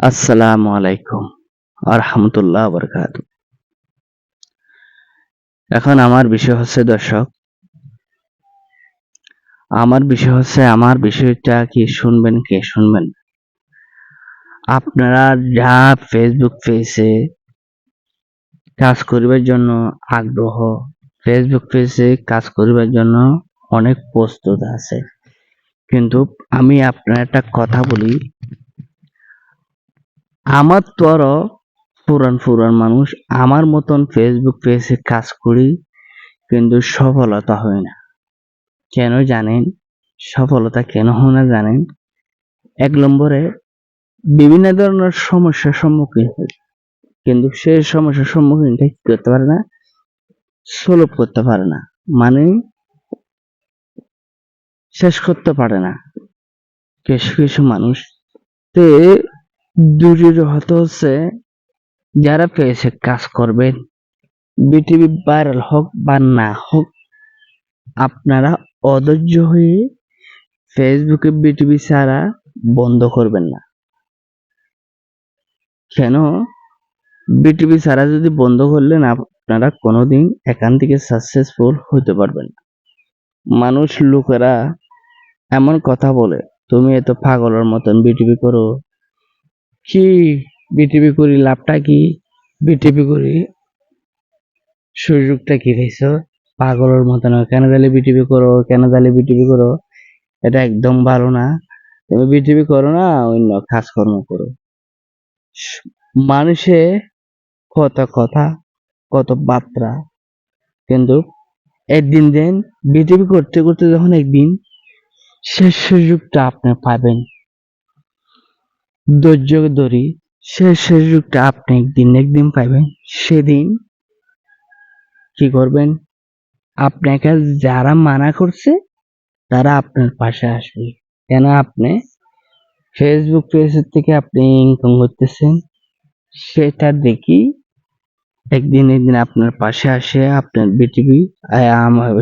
আসসালামু আলাইকুম আরহামতুল্লাহ বরকাত এখন আমার বিষয় হচ্ছে, দর্শক, আমার বিষয় হচ্ছে, আমার বিষয়টা কি শুনবেন, কে শুনবেন আপনারা যা ফেসবুক পেজে কাজ করিবার জন্য আগ্রহ ফেসবুক পেজে কাজ করিবার জন্য অনেক প্রস্তুত আছে। কিন্তু আমি আপনার একটা কথা বলি আমার তো আরও পুরান পুরান মানুষ, আমার মতন ফেসবুক পেজে কাজ করি কিন্তু সফলতা হয় না। কেন জানেন? সফলতা কেন হয় না জানেন? এক নম্বরে বিভিন্ন ধরনের সমস্যার সম্মুখীন হই। কিন্তু সেই সমস্যার সম্মুখীনটা কি করতে পারে না, সলভ করতে পারে না। মানে শেষ করতে পারে না। কিছু কিছু মানুষ তে দুটির হতে হচ্ছে, যারা পেয়েছে কাজ করবেন বিটিভি ভাইরাল হোক বা না হোক, আপনারা অধৈর্য হয়ে ফেসবুকে বিটিভি ছাড়া বন্ধ করবেন না। কেন? বিটিভি ছাড়া যদি বন্ধ করলেন, আপনারা কোনোদিন এখান থেকে সাকসেসফুল হতে পারবেন না। মানুষ, লোকেরা এমন কথা বলে, তুমি এত পাগলের মতন বিটিভি করো কি বিটিভি করি, লাভটা কি? বিটিভি করি, সুযোগটা কি পাইছ পাগলের মতো মতন কেন তাহলে বিটিভি করো, কেন তাহলে বিটিভি করো? এটা একদম ভালো না। তুমি বিটিভি করো না, অন্য কাজকর্ম করো। মানুষে কত কথা, কত বার্তা, কিন্তু একদিন দেন বিটিভি করতে করতে যখন একদিন শেষ সুযোগটা আপনি পাবেন। ধৈর্য ধরি শেষ সুযোগটা আপনি একদিন একদিন পাবেন সেদিন কি করবেন? আপনাকে যারা মানা করছে, তারা আপনার পাশে আসবে। কেন আপনি? ফেসবুক পেজের থেকে আপনি ইনকাম করতেছেন, সেটা দেখি একদিন একদিন আপনার পাশে আসে, আপনার বিটিভি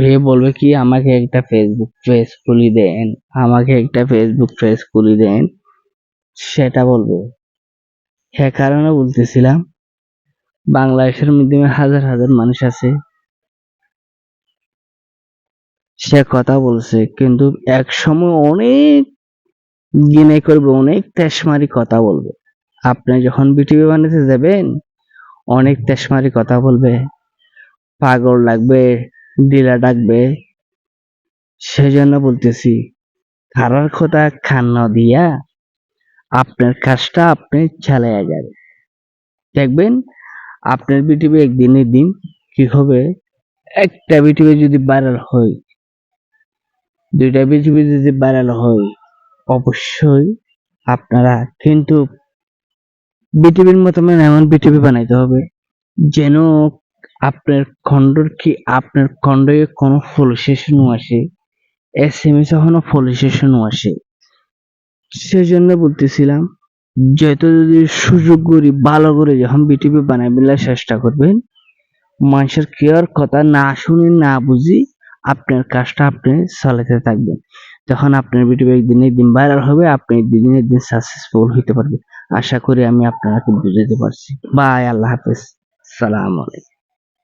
এ বলবে কি, আমাকে একটা ফেসবুক পেজ খুলি দেন, আমাকে একটা ফেসবুক পেজ খুলি দেন। সেটা বলবে। হ্যাঁ কারণে বলতেছিলাম, বাংলাদেশের মাধ্যমে হাজার হাজার মানুষ আছে। সে কথা বলছে, কিন্তু এক সময় অনেক গিনে করবে, অনেক তেসমারি কথা বলবে। আপনি যখন বিটিভি বানাতে যাবেন, অনেক তেসমারি কথা বলবে। পাগল লাগবে ডিলা ডাকবে। সেজন্য বলতেছি খারার কথা খান্ন দিয়া আপনার কাজটা আপনি চালিয়ে যাবে দেখবেন, আপনার বিটিভি একদিনের দিন কি হবে? একটা বিটিভি যদি ভাইরাল হয়, দুইটা বিটিভি যদি ভাইরাল হয়, অবশ্যই আপনারা কিন্তু বিটিভির মতো মানে এমন বিটিভি বানাইতে হবে যেন আপনার খণ্ডর কি, আপনার খণ্ডে কোনো ফলিসেশনও আসে এস এম এস এখনও ফলিসেশনও আসে। সেজন্য বলতেছিলাম, যত যদি সুযোগ করি, ভালো করে যখন বিটিভি বানাইবেন চেষ্টা করবেন, মানুষের কেয়ার কথা না শুনে না বুঝি আপনার কাজটা আপনি চালাতে থাকবেন। যখন আপনার ভিডিও একদিন একদিন ভাইরাল হবে, আপনি দিন একদিন সাকসেসফুল হইতে পারবেন। আশা করি আমি আপনাকে বুঝাতে পারছি। বাই, আল্লাহ হাফেজ। সালাম আলাইকুম।